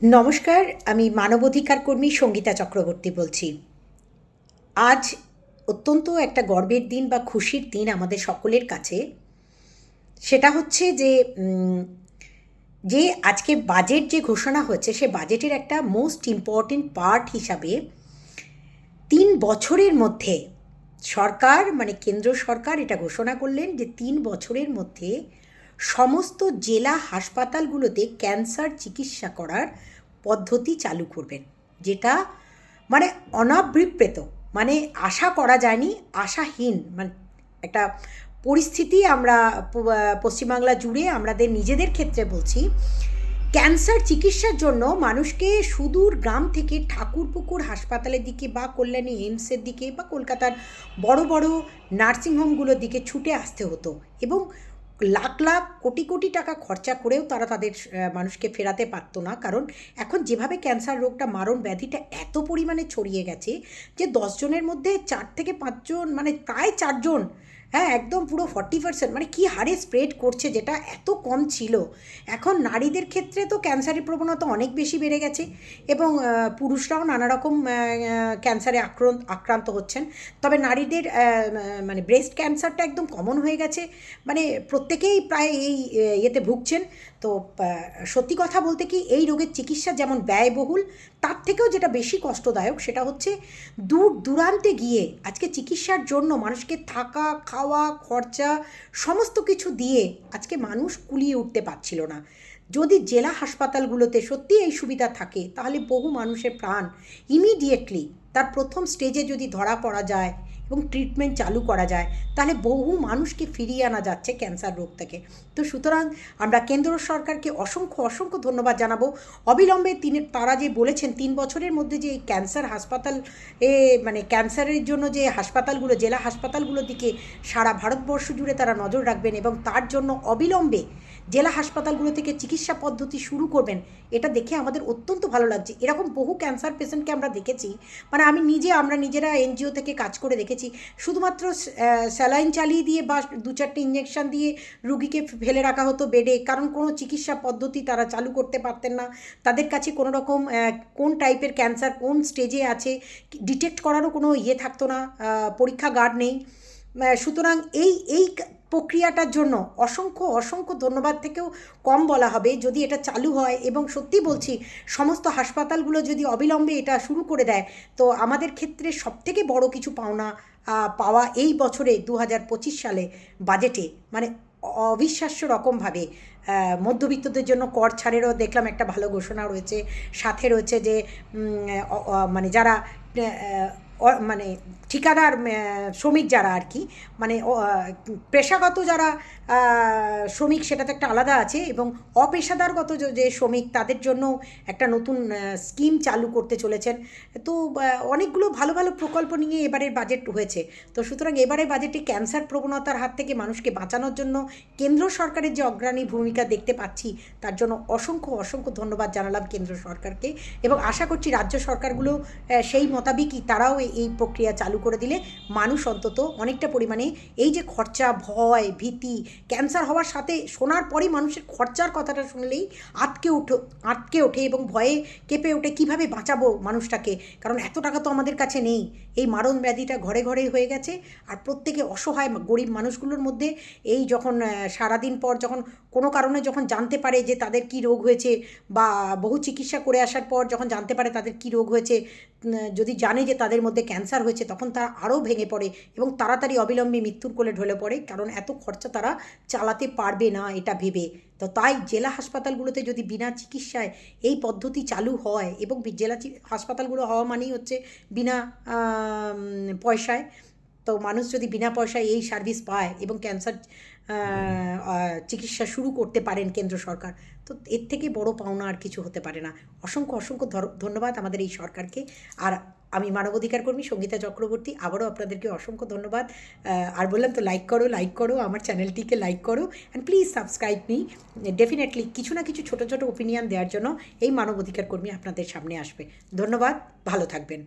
নমস্কার, আমি মানবাধিকার কর্মী সঙ্গীতা চক্রবর্তী বলছি। আজ অত্যন্ত একটা গর্বের দিন বা খুশির দিন আমাদের সকলের কাছে। সেটা হচ্ছে যে যে আজকে বাজেট যে ঘোষণা হয়েছে, সে বাজেটের একটা মোস্ট ইম্পর্টেন্ট পার্ট হিসাবে তিন বছরের মধ্যে সরকার মানে কেন্দ্র সরকার এটা ঘোষণা করলেন যে তিন বছরের মধ্যে সমস্ত জেলা হাসপাতালগুলোতে ক্যান্সার চিকিৎসা করার পদ্ধতি চালু করবেন। যেটা মানে অনাবৃপ্রেত মানে আশা করা যায়নি, আশাহীন। মানে একটা পরিস্থিতি আমরা পশ্চিমবাংলা জুড়ে আমাদের নিজেদের ক্ষেত্রে বলছি, ক্যান্সার চিকিৎসার জন্য মানুষকে সুদূর গ্রাম থেকে ঠাকুরপুকুর হাসপাতালের দিকে বা কল্যাণী এইমসের দিকে বা কলকাতার বড় বড় নার্সিংহোমগুলোর দিকে ছুটে আসতে হতো। এবং লাখ লাখ কোটি কোটি টাকা খরচা করেও তারা তাদের মানুষকে ফেরাতে পারতো না। কারণ এখন যেভাবে ক্যান্সার রোগটা, মারণ ব্যাধিটা এত পরিমাণে ছড়িয়ে গেছে যে দশজনের মধ্যে চার থেকে পাঁচজন মানে প্রায় চারজন হ্যাঁ একদম পুরো ফর্টি পার্সেন্ট মানে কি হারে স্প্রেড করছে যেটা এত কম ছিল? এখন নারীদের ক্ষেত্রে তো ক্যান্সারের প্রবণতা অনেক বেশি বেড়ে গেছে এবং পুরুষরাও নানা রকম ক্যান্সারে আক্রান্ত আক্রান্ত হচ্ছেন। তবে নারীদের মানে ব্রেস্ট ক্যান্সারটা একদম কমন হয়ে গেছে। মানে প্রত্যেকেই প্রায় এই ইয়েতে ভুগছেন। তো সত্যি কথা বলতে কি এই রোগের চিকিৎসা যেমন ব্যয়বহুল, তার থেকেও যেটা বেশি কষ্টদায়ক সেটা হচ্ছে দূর দূরান্তে গিয়ে আজকে চিকিৎসার জন্য মানুষকে থাকা, খাওয়া খরচা, সমস্ত কিছু দিয়ে আজকে মানুষ কুলিয়ে উঠতে পারছিল না। যদি জেলা হাসপাতালগুলোতে সত্যি এই সুবিধা থাকে, তাহলে বহু মানুষের প্রাণ ইমিডিয়েটলি তার প্রথম স্টেজে যদি ধরা পড়া যায় এবং ট্রিটমেন্ট চালু করা যায়, তাহলে বহু মানুষকে ফিরিয়ে আনা যাচ্ছে ক্যান্সার রোগ থেকে। তো সুতরাং আমরা কেন্দ্র সরকারকে অসংখ্য অসংখ্য ধন্যবাদ জানাব। অবিলম্বে তিনি, তারা যে বলেছেন, তিন বছরের মধ্যে যে এই ক্যান্সার হাসপাতাল, এ মানে ক্যান্সারের জন্য যে হাসপাতালগুলো, জেলা হাসপাতালগুলোর দিকে সারা ভারতবর্ষ জুড়ে তারা নজর রাখবেন এবং তার জন্য অবিলম্বে জেলা হাসপাতালগুলো থেকে চিকিৎসা পদ্ধতি শুরু করবেন, এটা দেখে আমাদের অত্যন্ত ভালো লাগছে। এরকম বহু ক্যান্সার পেশেন্টকে আমরা দেখেছি মানে আমি নিজে, আমরা নিজেরা এনজিও থেকে কাজ করে দেখেছি। শুধুমাত্র স্যালাইন চালিয়ে দিয়ে বা দু চারটে ইঞ্জেকশন দিয়ে রুগীকে ফেলে রাখা হতো বেডে কারণ কোনো চিকিৎসা পদ্ধতি তারা চালু করতে পারতেন না। তাদের কাছে কোনো রকম কোন টাইপের ক্যান্সার কোন স্টেজে আছে ডিটেক্ট করারও কোনো ইয়ে থাকতো না। পরীক্ষা গার্ড নেই। সুতরাং এই এই প্রক্রিয়াটার জন্য অসংখ্য অসংখ্য ধন্যবাদ থেকেও কম বলা হবে। যদি এটা চালু হয় এবং সত্যি বলছি, সমস্ত হাসপাতালগুলো যদি অবিলম্বে এটা শুরু করে দেয়, তো আমাদের ক্ষেত্রে সবথেকে বড় কিছু পাওনা পাওয়া এই বছরে দু হাজার পঁচিশ সালে বাজেটে। মানে অবিশ্বাস্য রকমভাবে মধ্যবিত্তদের জন্য কর ছাড়েরও দেখলাম একটা ভালো ঘোষণা রয়েছে। সাথে রয়েছে যে মানে যারা মানে ঠিকাদার শ্রমিক যারা আর কি মানে পেশাগত যারা শ্রমিক সেটা তো একটা আলাদা আছে এবং অপেশাদারগত যে- শ্রমিক তাদের জন্য একটা নতুন স্কিম চালু করতে চলেছেন। তো অনেকগুলো ভালো ভালো প্রকল্প নিয়ে এবারের বাজেট হয়েছে। তো সুতরাং এবারের বাজেটে ক্যান্সার প্রবণতার হাত থেকে মানুষকে বাঁচানোর জন্য কেন্দ্র সরকারের যে অগ্রণী ভূমিকা দেখতে পাচ্ছি, তার জন্য অসংখ্য অসংখ্য ধন্যবাদ জানালাম কেন্দ্র সরকারকে এবং আশা করছি রাজ্য সরকারগুলো সেই মোতাবেকই তারাও এই- এই প্রক্রিয়া চালু করে দিলে মানুষ অন্তত অনেকটা পরিমাণে এই যে খরচা, ভয়, ভীতি, ক্যান্সার হওয়ার সাথে শোনার পরেই মানুষের খরচার কথাটা শুনলেই আটকে উঠে আটকে ওঠে এবং ভয়ে কেঁপে ওঠে, কীভাবে বাঁচাবো মানুষটাকে? কারণ এত টাকা তো আমাদের কাছে নেই। এই মারণ ব্যাধিটা ঘরে ঘরে হয়ে গেছে আর প্রত্যেকে অসহায় গরিব মানুষগুলোর মধ্যে এই যখন সারাদিন পর যখন কোনো কারণে যখন জানতে পারে যে তাদের কি রোগ হয়েছে বা বহু চিকিৎসা করে আসার পর যখন জানতে পারে তাদের কি রোগ হয়েছে যদি জানে যে তাদের মধ্যে ক্যান্সার হয়েছে, তখন তারা আরও ভেঙে পড়ে এবং তাড়াতাড়ি অবিলম্বে মৃত্যুর কোলে ঢলে পড়ে, কারণ এত খরচা তারা চালাতে পারবে না এটা ভেবে। তো তাই জেলা হাসপাতালগুলোতে যদি বিনা চিকিৎসায় এই পদ্ধতি চালু হয় এবং জেলা হাসপাতালগুলো হওয়া মানেই হচ্ছে বিনা পয়সায়, তো মানুষ যদি বিনা পয়সায় এই সার্ভিস পায় এবং ক্যান্সার চিকিৎসা শুরু করতে পারেন কেন্দ্র সরকার, তো এর থেকে বড় পাওনা আর কিছু হতে পারে না। অসংখ্য অসংখ্য ধন্যবাদ আমাদের এই সরকারকে। আর আমি মানবাধিকার কর্মী সঙ্গীতা চক্রবর্তী। আবারও আপনাদেরকে অসংখ্য ধন্যবাদ। আর বললাম তো লাইক করো লাইক করো, আমার চ্যানেলটিকে লাইক করো। And please subscribe me definitely কিছু না কিছু ছোটো ছোটো ওপিনিয়ন দেওয়ার জন্য এই মানবাধিকার কর্মী আপনাদের সামনে আসবে। ধন্যবাদ, ভালো থাকবেন।